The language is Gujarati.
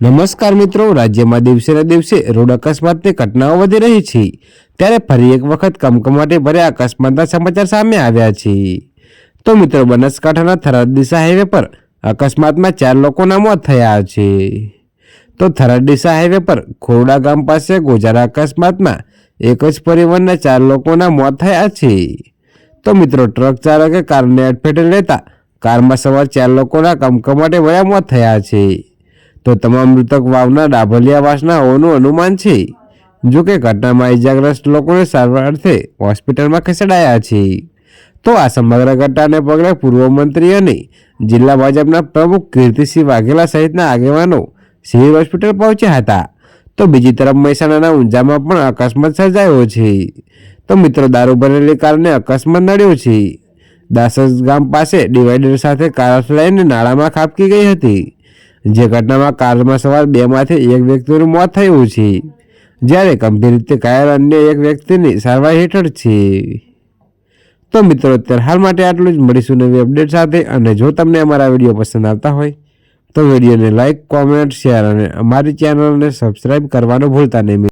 નમસ્કાર મિત્રો, રાજ્યમાં દિવસે ને દિવસે રોડ અકસ્માતની ઘટનાઓ વધી રહી છે. ત્યારે ફરી એક વખત કમકમાટી ભર્યા અકસ્માતના સમાચાર સામે આવ્યા છે. તો મિત્રો, બનાસકાંઠાના થરાદ દિશા હાઈવે પર અકસ્માતમાં ચાર લોકોના મોત થયા છે. તો થરાદ દિશા હાઈવે પર ખોરડા ગામ પાસે ગોજારા અકસ્માતમાં એક જ પરિવારના ચાર લોકોના મોત થયા છે. તો મિત્રો, ટ્રક ચાલકે કારને અડફેટે લેતા કારમાં સવાર ચાર લોકોના કમકમાટે વયા મોત થયા છે. તો તમામ મૃતક વાવના ડાભલિયાવાસના હોવાનું અનુમાન છે. જોકે ઘટનામાં ઇજાગ્રસ્ત લોકોને સારવાર અર્થે હોસ્પિટલમાં ખસેડાયા છે. તો આ સમગ્ર ઘટનાને પગલે પૂર્વ મંત્રી અને જિલ્લા ભાજપના પ્રમુખ કીર્તિસિંહ વાઘેલા સહિતના આગેવાનો સિવિલ હોસ્પિટલ પહોંચ્યા હતા. તો બીજી તરફ મહેસાણાના ઊંઝામાં પણ અકસ્માત સર્જાયો છે. તો મિત્રો, દારૂ ભરેલી કારને અકસ્માત નડ્યો છે. દાસસ ગામ પાસે ડિવાઈડર સાથે કાર લઈને નાળામાં ખાબકી ગઈ હતી. જે ઘટનામાં કારમાં સવાર બેમાંથી એક વ્યક્તિનું મોત થયું છે. જ્યારે ગંભીર રીતે ઘાયલ અન્ય એક વ્યક્તિની સારવાર હેઠળ છે. તો મિત્રો, અત્યારે હાલ માટે આટલું જ. મળીશું નવી અપડેટ સાથે અને જો તમને અમારા વીડિયો પસંદ આવતા હોય, તો વિડીયોને લાઇક કોમેન્ટ, શેર અને અમારી ચેનલને સબસ્ક્રાઈબ કરવાનું ભૂલતા નહીં.